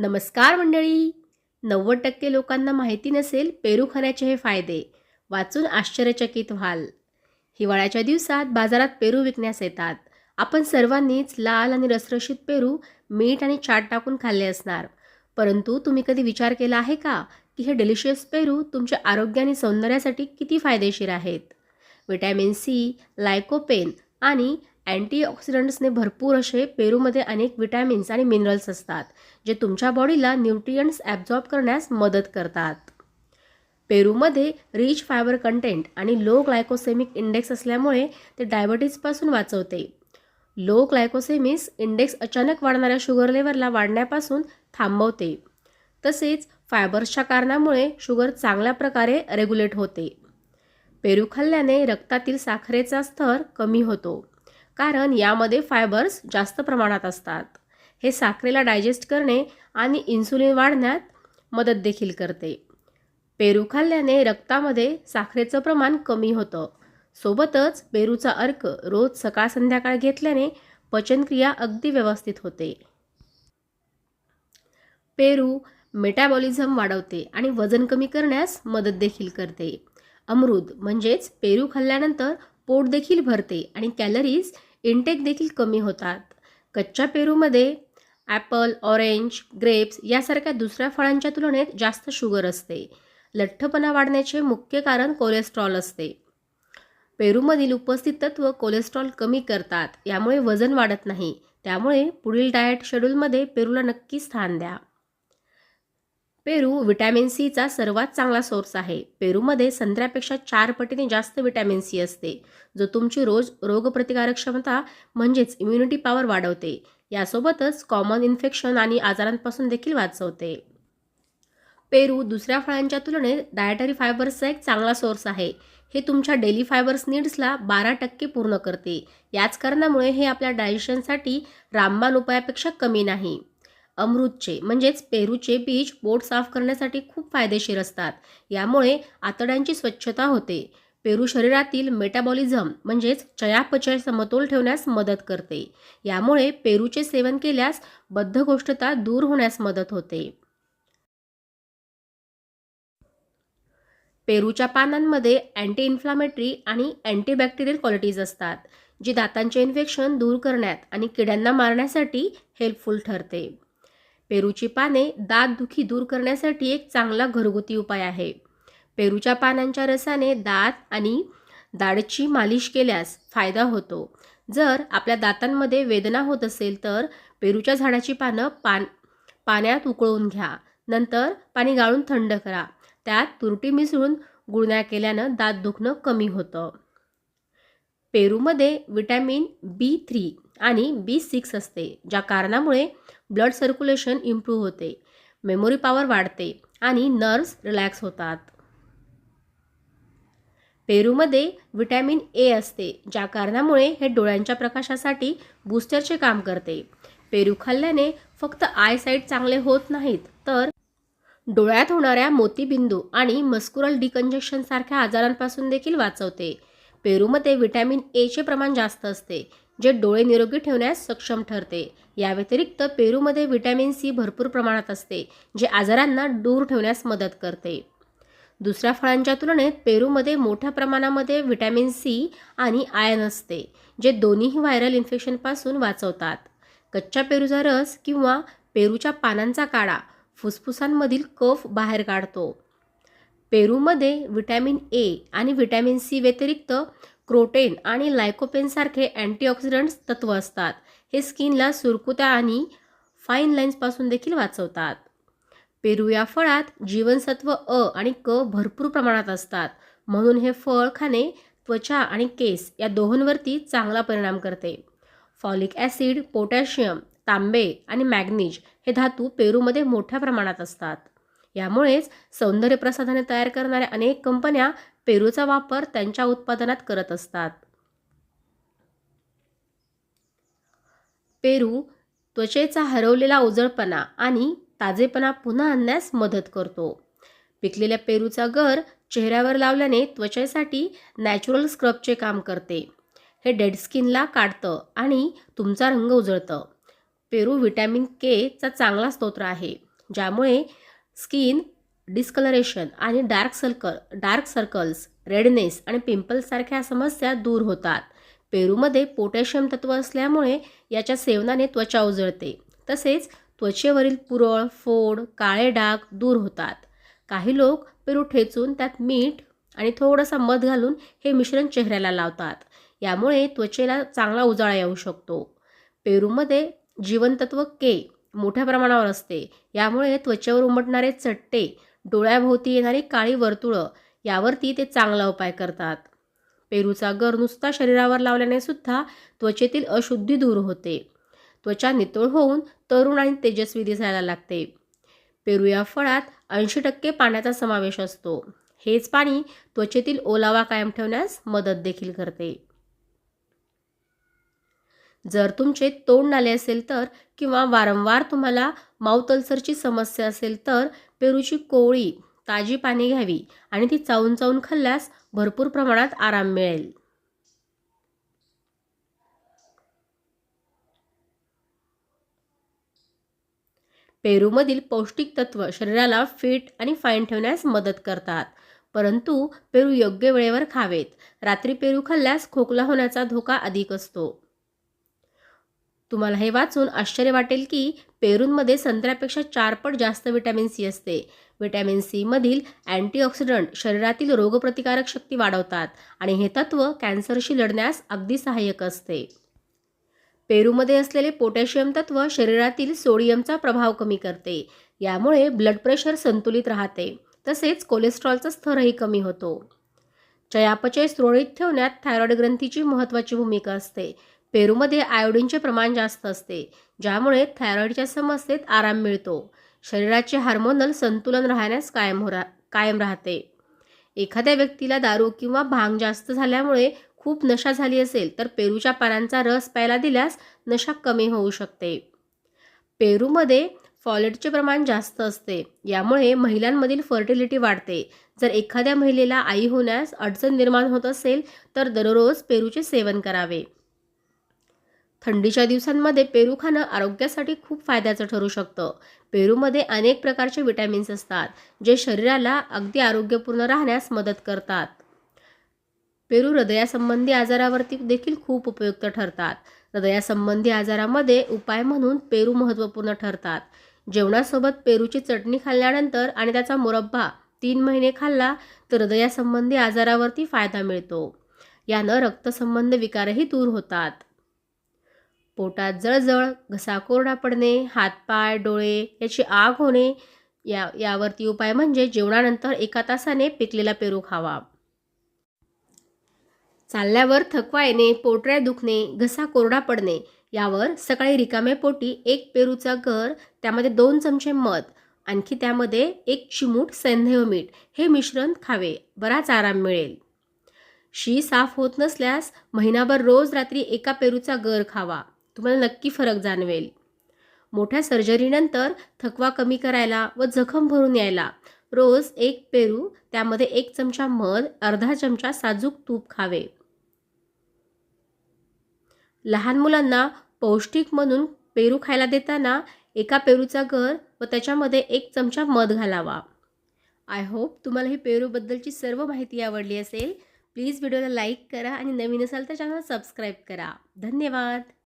नमस्कार मंडळी. नव्वद टक्के लोकांना माहिती नसेल पेरू खाण्याचे हे फायदे. वाचून आश्चर्यचकित व्हाल. हिवाळ्याच्या दिवसात बाजारात पेरू विकण्यास येतात. आपण सर्वांनीच लाल आणि रसरशीत पेरू मीठ आणि चाट टाकून खाल्ले असणार. परंतु तुम्ही कधी विचार केला आहे का की हे डिलिशियस पेरू तुमच्या आरोग्य आणि सौंदर्यासाठी किती फायदेशीर आहेत? विटॅमिन सी लायकोपेन आणि अँटीऑक्सिडंट्सने भरपूर असे पेरूमध्ये अनेक विटॅमिन्स आणि मिनरल्स असतात जे तुमच्या बॉडीला न्यूट्रियंट्स ॲब्झॉर्ब करण्यास मदत करतात. पेरूमध्ये रिच फायबर कंटेंट आणि लो ग्लायकोसेमिक इंडेक्स असल्यामुळे ते डायबिटीजपासून वाचवते. लो ग्लायकोसेमिस इंडेक्स अचानक वाढणाऱ्या शुगर लेवलला वाढण्यापासून थांबवते. तसेच फायबर्सच्या कारणामुळे शुगर चांगल्या प्रकारे रेग्युलेट होते. पेरू खाल्ल्याने रक्तातील साखरेचा स्तर कमी होतो. कारण यामध्ये फायबर्स जास्त प्रमाणात असतात. हे साखरेला डायजेस्ट करणे आणि इन्सुलिन वाढण्यात मदत देखील करते. पेरू खाल्ल्याने रक्तामध्ये साखरेचं प्रमाण कमी होतं. सोबतच पेरूचा अर्क रोज सकाळ संध्याकाळ घेतल्याने पचनक्रिया अगदी व्यवस्थित होते. पेरू मेटाबॉलिझम वाढवते आणि वजन कमी करण्यास मदत देखील करते. अमृत म्हणजेच पेरू खाल्ल्यानंतर पोट देखील भरते आणि कॅलरीज इंटेक देखील कमी होतात. कच्च्या पेरूमध्ये ॲपल ऑरेंज ग्रेप्स यासारख्या दुसऱ्या फळांच्या तुलनेत जास्त शुगर असते. लठ्ठपणा वाढण्याचे मुख्य कारण कोलेस्ट्रॉल असते. पेरूमधील उपस्थित तत्व कोलेस्ट्रॉल कमी करतात. यामुळे वजन वाढत नाही. त्यामुळे पुढील डाएट शेड्यूलमध्ये पेरूला नक्की स्थान द्या. पेरू विटॅमिन सीचा सर्वात चांगला सोर्स आहे. पेरूमध्ये संत्र्यापेक्षा चार पटीने जास्त व्हिटॅमिन सी असते जो तुमची रोज रोगप्रतिकारक क्षमता म्हणजेच इम्युनिटी पॉवर वाढवते. यासोबतच कॉमन इन्फेक्शन आणि आजारांपासून देखील वाचवते. पेरू दुसऱ्या फळांच्या तुलनेत डायटरी फायबर्सचा एक चांगला सोर्स आहे. हे तुमच्या डेली फायबर्स नीड्सला बारा टक्के पूर्ण करते. याच कारणामुळे हे आपल्या डायजेशनसाठी रामबाण उपायापेक्षा कमी नाही. अमृतचे म्हणजेच पेरूचे बीज पोट साफ करण्यासाठी खूप फायदेशीर असतात. यामुळे आतड्यांची स्वच्छता होते. पेरू शरीरातील मेटाबॉलिझम म्हणजेच चयापचय समतोल ठेवण्यास मदत करते. यामुळे पेरूचे सेवन केल्यास बद्धकोष्ठता दूर होण्यास मदत होते. पेरूच्या पानांमध्ये अँटी इन्फ्लामेटरी आणि अँटीबॅक्टेरियल क्वालिटीज असतात जी दातांचे इन्फेक्शन दूर करण्यात आणि किड्यांना मारण्यासाठी हेल्पफुल ठरते. पेरूची पाने दात दुखी दूर करण्यासाठी एक चांगला घरगुती उपाय आहे. पेरूच्या पानांच्या रसाने दात आणि दाढची मालिश केल्यास फायदा होतो. जर आपल्या दातांमध्ये वेदना होत असेल तर पेरूच्या झाडाची पानं पान पाण्यात उकळून घ्या. नंतर पाणी गाळून थंड करा. त्यात तुरटी मिसळून गुळण्या केल्यानं दात दुखणं कमी होतं. पेरूमध्ये विटॅमिन बी थ्री आणि बी सिक्स असते ज्या कारणामुळे ब्लड सर्क्युलेशन इम्प्रूव्ह होते मेमोरी पॉवर वाढते आणि नर्व्स रिलॅक्स होतात. पेरूमध्ये विटॅमिन ए असते ज्या कारणामुळे हे डोळ्यांच्या प्रकाशासाठी बूस्टरचे काम करते. पेरू खाल्ल्याने फक्त आयसाईट चांगले होत नाहीत तर डोळ्यात होणाऱ्या मोतीबिंदू आणि मस्कुरल डिकंजेक्शन सारख्या आजारांपासून देखील वाचवते. पेरूमध्ये विटॅमिन एचे प्रमाण जास्त असते जे डोळे निरोगी ठेवण्यास सक्षम ठरते. या व्यतिरिक्त पेरूमध्ये व्हिटॅमिन सी भरपूर प्रमाणात असते जे आजारांना दूर ठेवण्यास मदत करते. दुसऱ्या फळांच्या तुलनेत पेरूमध्ये मोठ्या प्रमाणामध्ये व्हिटॅमिन सी आणि आयन असते जे दोन्हीही व्हायरल इन्फेक्शनपासून वाचवतात. कच्च्या पेरूचा रस किंवा पेरूच्या पानांचा काढा फुफ्फुसांमधील कफ बाहेर काढतो. पेरूमध्ये व्हिटॅमिन ए आणि व्हिटॅमिन सी व्यतिरिक्त क्रोटेन आणि लायकोपेनसारखे अँटीऑक्सिडंट्स तत्व असतात. हे स्किनला सुरकुत्या आणि फाईन लाईन्सपासून देखील वाचवतात. पेरू या फळात जीवनसत्व अ आणि क भरपूर प्रमाणात असतात. म्हणून हे फळ खाणे त्वचा आणि केस या दोहोंवरती चांगला परिणाम करते. फॉलिक ॲसिड पोटॅशियम तांबे आणि मॅग्नीज हे धातू पेरूमध्ये मोठ्या प्रमाणात असतात. यामुळेच सौंदर्य प्रसाधने तयार करणाऱ्या अनेक कंपन्या पेरूचा वापर त्यांच्या उत्पादनात करत असतात. पेरू त्वचेचा हरवलेला उजळपणा आणि ताजेपणा पुन्हा आणण्यास मदत करतो. पिकलेल्या पेरूचा गर चेहऱ्यावर लावल्याने त्वचेसाठी नॅचरल स्क्रबचे काम करते. हे डेड स्किनला काढतं आणि तुमचा रंग उजळतं पेरू व्हिटॅमिन के चा चांगला स्तोत्र आहे ज्यामुळे स्किन डिस्कलरेशन आणि dark circle dark circles redness आणि पिंपल्ससारख्या समस्या दूर होतात. पेरूमध्ये पोटॅशियम तत्व असल्यामुळे याच्या सेवनाने त्वचा उजळते. तसेच त्वचेवरील पुरळ फोड काळे डाग दूर होतात. काही लोक पेरू ठेचून त्यात मीठ आणि थोडंसं मध घालून हे मिश्रण चेहऱ्याला लावतात. यामुळे त्वचेला चांगला उजाळा येऊ शकतो. पेरूमध्ये जीवनतत्व के मोठ्या प्रमाणावर असते. यामुळे त्वचेवर उमटणारे चट्टे डोळ्याभोवती येणारी काळी वर्तुळं यावरती ते चांगला उपाय करतात. पेरूचा गर नुसता शरीरावर लावल्याने सुद्धा त्वचेतील अशुद्धी दूर होते. त्वचा नितळ होऊन तरुण आणि तेजस्वी दिसायला लागते. पेरू या फळात ऐंशी टक्के पाण्याचा समावेश असतो. हेच पाणी त्वचेतील ओलावा कायम ठेवण्यास मदत देखील करते. जर तुमचे तोंड आले असेल तर किंवा वारंवार तुम्हाला माउतल्सरची समस्या असेल तर पेरूची कोवळी ताजी पाने घ्यावी आणि ती चावून चावून खाल्ल्यास भरपूर प्रमाणात आराम मिळेल. पेरूमधील पौष्टिक तत्व शरीराला फिट आणि फाईन ठेवण्यास मदत करतात. परंतु पेरू योग्य वेळेवर खावेत. रात्री पेरू खाल्ल्यास खोकला होण्याचा धोका अधिक असतो. तुम्हाला हे वाचून आश्चर्य वाटेल की पेरूंमध्ये संत्र्यापेक्षा चारपट जास्त विटॅमिन सी असते. विटॅमिन सी मधील अँटीऑक्सिडंट शरीरातील रोगप्रतिकारक शक्ती वाढवतात आणि हे तत्व कॅन्सरशी लढण्यास अगदी सहाय्यक असते. पेरूमध्ये असलेले पोटॅशियम तत्व शरीरातील सोडियमचा प्रभाव कमी करते. यामुळे ब्लड प्रेशर संतुलित राहते. तसेच कोलेस्ट्रॉलचा स्तरही कमी होतो. चयापचय सुरळीत ठेवण्यात थायरॉइड ग्रंथीची महत्त्वाची भूमिका असते. पेरूमध्ये आयोडीनचे प्रमाण जास्त असते ज्यामुळे थायरॉईडच्या समस्येत आराम मिळतो. शरीराचे हार्मोनल संतुलन राहण्यास कायम हो रा कायम राहते. एखाद्या व्यक्तीला दारू किंवा भांग जास्त झाल्यामुळे खूप नशा झाली असेल तर पेरूच्या पानांचा रस प्यायला दिल्यास नशा कमी होऊ शकते. पेरूमध्ये फॉलेटचे प्रमाण जास्त असते यामुळे महिलांमधील फर्टिलिटी वाढते. जर एखाद्या महिलेला आई होण्यास अडचण निर्माण होत असेल तर दररोज पेरूचे सेवन करावे. थंडीच्या दिवसांमध्ये पेरू खाणं आरोग्यासाठी खूप फायद्याचं ठरू शकतं. पेरूमध्ये अनेक प्रकारचे विटॅमिन्स असतात जे शरीराला अगदी आरोग्यपूर्ण राहण्यास मदत करतात. पेरू हृदयासंबंधी आजारावरती देखील खूप उपयुक्त ठरतात. हृदयासंबंधी आजारामध्ये उपाय म्हणून पेरू महत्त्वपूर्ण ठरतात. जेवणासोबत पेरूची चटणी खाल्ल्यानंतर आणि त्याचा मुरब्बा तीन महिने खाल्ला तर हृदयासंबंधी आजारावरती फायदा मिळतो. यानं रक्तसंबंध विकारही दूर होतात. पोटात जळजळ घसा कोरडा पडणे हातपाय डोळे याची आग होणे या यावरती उपाय म्हणजे जेवणानंतर एका तासाने पिकलेला पेरू खावा चालल्यावर थकवा येणे पोटऱ्या दुखणे घसा कोरडा पडणे यावर सकाळी रिकामे पोटी एक पेरूचा घर त्यामध्ये दोन चमचे मध आणखी त्यामध्ये एक चिमूट सैंधव मीठ हे मिश्रण खावे बराच आराम मिळेल. शी साफ होत नसल्यास महिनाभर रोज रात्री एका पेरूचा गर खावा. तुम्हाला नक्की फरक जाणवेल. मोठ्या सर्जरीनंतर थकवा कमी करायला व जखम भरून यायला रोज एक पेरू त्यामध्ये एक चमचा मध अर्धा चमचा साजूक तूप खावे. लहान मुलांना पौष्टिक म्हणून पेरू खायला देताना एका पेरूचा गर व त्याच्यामध्ये एक चमचा मध घालावा. आय होप तुम्हाला ही पेरूबद्दलची सर्व माहिती आवडली असेल. प्लीज व्हिडिओला लाईक करा आणि नवीन असाल तर चॅनल सबस्क्राईब करा. धन्यवाद.